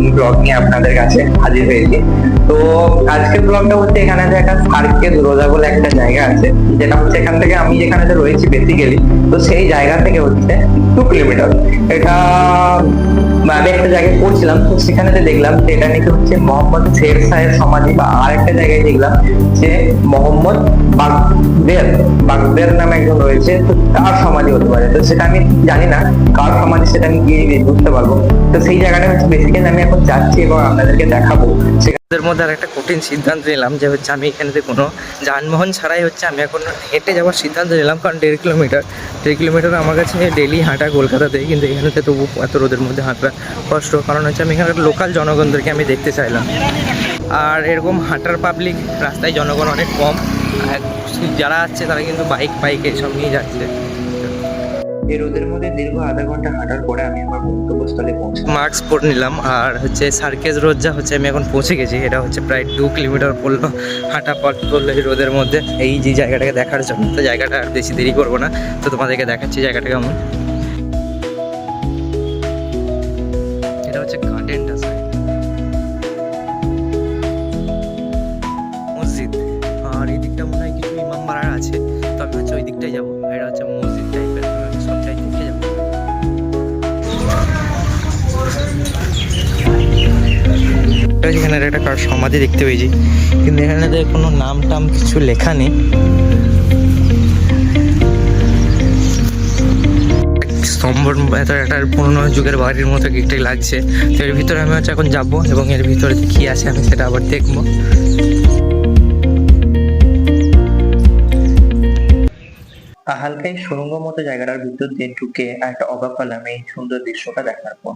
নতুন ব্লগ নিয়ে আপনাদের কাছে হাজির হয়েছি। তো আজকের ব্লগটা হচ্ছে এখানে যে একটা সার্কেল রোজা বলে একটা জায়গা আছে, যেটা হচ্ছে এখান থেকে আমি যেখানে রয়েছি বেসিক্যালি তো সেই জায়গা থেকে হচ্ছে টু কিলোমিটার এটা আমি একটা জায়গায় পড়ছিলাম, তো দেখলাম যে এটা নাকি হচ্ছে মোহাম্মদ শের শাহের সমাধি বা আর একটা জায়গায় দেখলাম যে মোহাম্মদ বাগদের বাগদের নামে একজন রয়েছে, তো তার সমাধি হতে পারে? তো সেটা আমি জানি না, কার সমাধি সেটা আমি গিয়ে বুঝতে পারব। তো সেই জায়গাটা হচ্ছে বেসিক্যালি আমি এখন যাচ্ছি এবং আপনাদেরকে দেখাবো। এর মধ্যে আর একটা কঠিন সিদ্ধান্ত নিলাম যে হচ্ছে আমি এখানেতে কোনো যানবাহন ছাড়াই হচ্ছে আমি এখন হেঁটে যাওয়ার সিদ্ধান্ত নিলাম, কারণ দেড় কিলোমিটার। দেড় কিলোমিটার আমার কাছে ডেলি হাঁটা কলকাতাতে কিন্তু এখানেতে তবু এত রোদের মধ্যে হাঁটা কষ্ট। কারণ হচ্ছে আমি এখানকার লোকাল জনগণদেরকে আমি দেখতে চাইলাম। আর এরকম হাঁটার পাবলিক রাস্তায় জনগণ অনেক কম। যারা আছে তারা কিন্তু বাইক বাইক এইসব নিয়ে যাচ্ছে। এই রোদের মধ্যে দীর্ঘ আধা ঘণ্টা হাঁটার পরে আমি আমার গন্তব্যস্থলে পৌঁছে মাস্ক পরে নিলাম, আর হচ্ছে সার্কেস রোড যা হচ্ছে আমি এখন পৌঁছে গেছি। এটা হচ্ছে প্রায় দু কিলোমিটার পড়ল, হাঁটা পথ পড়ল এই রোদের মধ্যে। এই যে জায়গাটাকে দেখার জন্য, তো জায়গাটা আর বেশি দেরি করব না। তো তোমাদেরকে দেখাচ্ছি জায়গাটা কেমন। এটা যেখানে একটা কার সমাধি দেখতে পেয়েছি। কিন্তু এখানে কোনো নাম টাম কিছু লেখা নেই। স্তম্ভর একটা পুরোনো যুগের বাড়ির মতো একটাই লাগছে। তো এর ভিতরে আমি হচ্ছে এখন যাব এবং এর ভিতরে কি আছে আমি সেটা আবার দেখব। হালকা এই সুরঙ্গ মতো জায়গাটার ভিতর দিয়ে ঢুকে একটা অবাক হলাম এই সুন্দর দৃশ্যটা দেখার পর।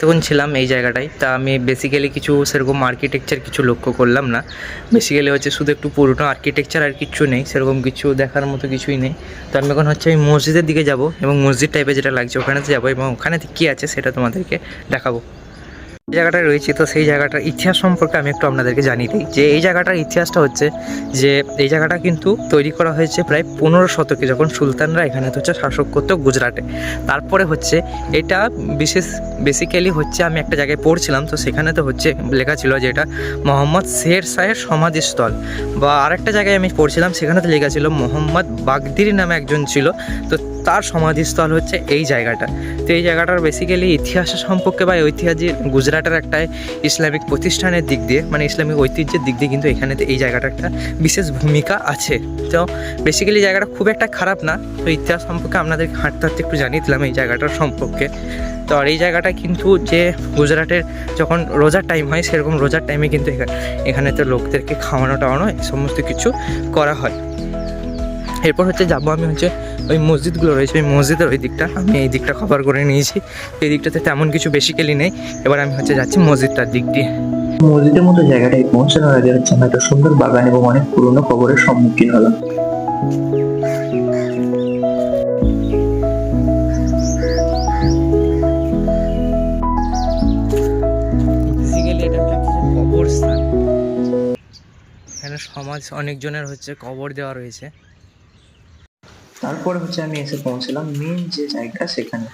তখন ছিলাম এই জায়গাটায়। তা আমি বেসিক্যালি কিছু সেরকম আর্কিটেকচার কিছু লক্ষ্য করলাম না। বেসিক্যালি হচ্ছে শুধু একটু পুরোনো আর্কিটেকচার আর কিছু নেই, সেরকম কিছু দেখার মতো কিছুই নেই। তো আমি এখন হচ্ছে আমি মসজিদের দিকে যাব এবং মসজিদ টাইপের যেটা লাগছে ওখানেতে যাব এবং ওখানে কী আছে সেটা তোমাদেরকে দেখাবো। যে জায়গাটায় রয়েছে, তো সেই জায়গাটার ইতিহাস সম্পর্কে আমি একটু আপনাদেরকে জানিয়ে দিই। যে এই জায়গাটার ইতিহাসটা হচ্ছে যে, এই জায়গাটা কিন্তু তৈরি করা হয়েছে প্রায় পনেরো শতকে যখন সুলতানরা এখানে হচ্ছে শাসক করতো গুজরাটে। তারপরে হচ্ছে এটা বিশেষ বেসিক্যালি হচ্ছে আমি একটা জায়গায় পড়ছিলাম, তো সেখানে তো হচ্ছে লেখা ছিল যে এটা মোহাম্মদ শের শাহের সমাধিস্থল। বা আরেকটা জায়গায় আমি পড়ছিলাম, সেখানে তো লেখা ছিল মোহাম্মদ বাগদিরি নামে একজন ছিল, তো তার সমাধিস্থল হচ্ছে এই জায়গাটা। তো এই জায়গাটার বেসিক্যালি ইতিহাসের সম্পর্কে বা ঐতিহাসিক গুজরাটের একটা ইসলামিক প্রতিষ্ঠানের দিক দিয়ে মানে ইসলামিক ঐতিহ্যের দিক দিয়ে কিন্তু এখানে এই জায়গাটা একটা বিশেষ ভূমিকা আছে। তো বেসিক্যালি জায়গাটা খুব একটা খারাপ না। তো ইতিহাস সম্পর্কে আপনাদের হাঁটতে হাঁটতে একটু জানিয়ে দিলাম এই জায়গাটার সম্পর্কে। তো আর এই জায়গাটা কিন্তু যে গুজরাটের যখন রোজার টাইম হয়, সেরকম রোজার টাইমে কিন্তু এখানে এখানে তো লোকদেরকে খাওয়ানো টাওয়ানো এই সমস্ত কিছু করা হয়। এরপর হচ্ছে যাব আমি হচ্ছে ওই মসজিদগুলো রয়েছে ওই মসজিদের ওই দিকটা। আমি এই দিকটা কভার করে নিয়েছি। এই দিকটাতে তেমন কিছু বেসিক্যালি নেই। এবার আমি হচ্ছে যাচ্ছি মসজিদটার দিক দিয়ে। মসজিদের মতো জায়গাটায় পৌঁছানোর আগে হচ্ছে আমি একটা সুন্দর বাগান এবং অনেক পুরনো খবরের সম্মুখীন হলাম। সমাজ অনেকজনের হচ্ছে কবর দেওয়া রয়েছে। তারপরে হচ্ছে আমি এসে পৌঁছলাম মেন যে জায়গা সেখানে।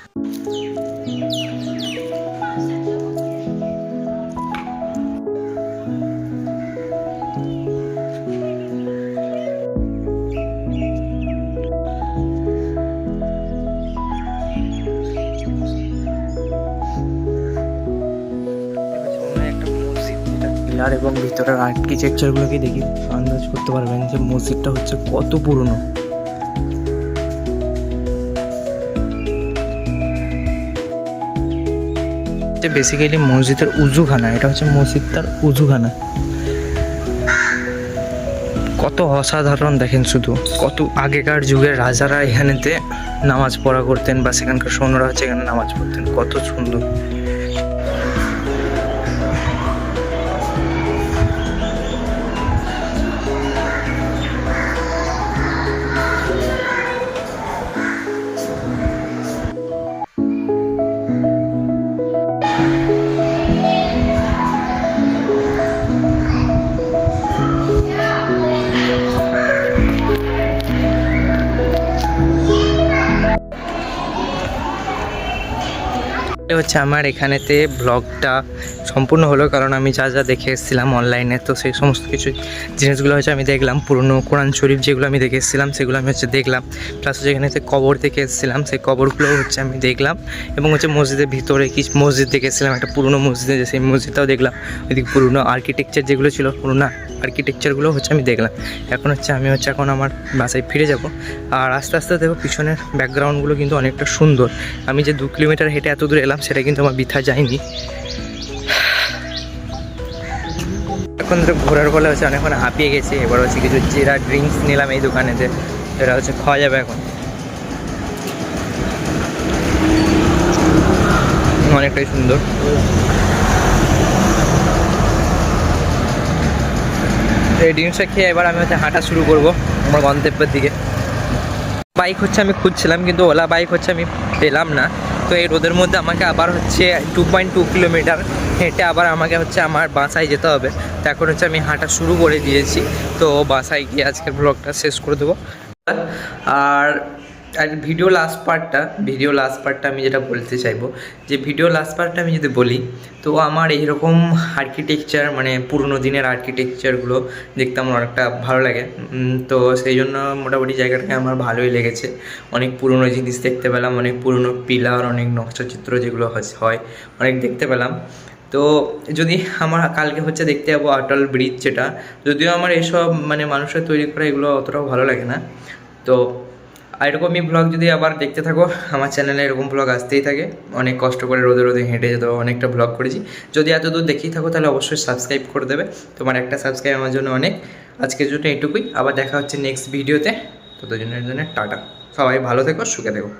এবং ভিতরের আর্কিটেকচারগুলোকে দেখি? আন্দাজ করতে পারবেন যে মসজিদটা হচ্ছে কত পুরনো। বেসিক্যালি মসজিদের উজুখানা, এটা হচ্ছে মসজিদটার উজুখানা। কত অসাধারণ দেখেন শুধু। কত আগেকার যুগের রাজারা এখানেতে নামাজ পড়া করতেন বা সেখানকার সৈন্যরা হচ্ছে এখানে নামাজ পড়তেন, কত সুন্দর। হচ্ছে আমার এখানেতে ব্লগটা সম্পূর্ণ হলো, কারণ আমি যা যা দেখে এসেছিলাম অনলাইনে তো সেই সমস্ত কিছু জিনিসগুলো হচ্ছে আমি দেখলাম, পুরনো কোরআন শরীফ যেগুলো আমি দেখে এসেছিলাম, সেগুলো আমি হচ্ছে দেখলাম। প্লাস হচ্ছে এখানে যে কবর দেখে এসেছিলাম, সেই কবরগুলো হচ্ছে আমি দেখলাম এবং হচ্ছে মসজিদের ভিতরে কি মসজিদ দেখে এসেছিলাম, একটা পুরনো মসজিদে সেই মসজিদটাও দেখলাম। ওইদিকে পুরনো আর্কিটেকচার যেগুলো ছিল, পুরনো আর্কিটেকচারগুলো হচ্ছে আমি দেখলাম। এখন হচ্ছে আমি হচ্ছে এখন আমার বাসায় ফিরে যাব। আর আস্তে আস্তে দেখো পিছনের ব্যাকগ্রাউন্ডগুলো কিন্তু অনেকটা সুন্দর। আমি যে দু কিলোমিটার হেঁটে এত দূর এলাম, সেটা কিন্তু আমার বৃথা যায়নি। এখন ধরে ঘোরার ফলে হচ্ছে অনেকক্ষণ হাঁপিয়ে গেছে। এবার হচ্ছে কিছু জিরা ড্রিঙ্কস নিলাম এই দোকানেতে। এটা হচ্ছে খাওয়া যাবে এখন। অনেকটাই সুন্দর। এই ড্রিঙ্কসটা খেয়ে এবার আমি হচ্ছে হাঁটা শুরু করব আমার গন্তব্যের দিকে। বাইক হচ্ছে আমি খুঁজছিলাম, কিন্তু ওলা বাইক হচ্ছে আমি পেলাম না। তো এই রোদের মধ্যে আমাকে আবার হচ্ছে টু পয়েন্ট টু কিলোমিটার হেঁটে আবার আমাকে হচ্ছে আমার বাসায় যেতে হবে। তো এখন হচ্ছে আমি হাঁটা শুরু করে দিয়েছি। তো বাসায় গিয়ে আজকের ব্লগটা শেষ করে দেবো। আর আর ভিডিও লাস্ট পার্টটা ভিডিও লাস্ট পার্টটা আমি যেটা বলতে চাইব, যে ভিডিও লাস্ট পার্টটা আমি যদি বলি, তো আমার এইরকম আর্কিটেকচার মানে পুরনো দিনের আর্কিটেকচারগুলো দেখতে আমার অনেকটা ভালো লাগে। তো সেই জন্য মোটামুটি জায়গাটাকে আমার ভালোই লেগেছে। অনেক পুরনো জিনিস দেখতে পেলাম, অনেক পুরনো পিলার, অনেক নকশাচিত্র যেগুলো হয়, অনেক দেখতে পেলাম। তো যদি আমার কালকে হচ্ছে দেখতে যাব অটল ব্রিজ যেটা, যদিও আমার এসব মানে মানুষের তৈরি করা এগুলো অতটাও ভালো লাগে না। তো আর এরকমই ব্লগ যদি আবার দেখতে থাকো, আমার চ্যানেলে এরকম ব্লগ আসতেই থাকে। অনেক কষ্ট করে রোদে রোদে হেঁটে যেত অনেকটা ব্লগ করেছি। যদি এত দূর দেখেই থাকো, তাহলে অবশ্যই সাবস্ক্রাইব করে দেবে। তোমার একটা সাবস্ক্রাইব আমার জন্য অনেক। আজকের জন্য এটুকুই। আবার দেখা হচ্ছে নেক্সট ভিডিওতে ততজনের জন্য টাটা। সবাই ভালো থেকো, সুখে থেকো।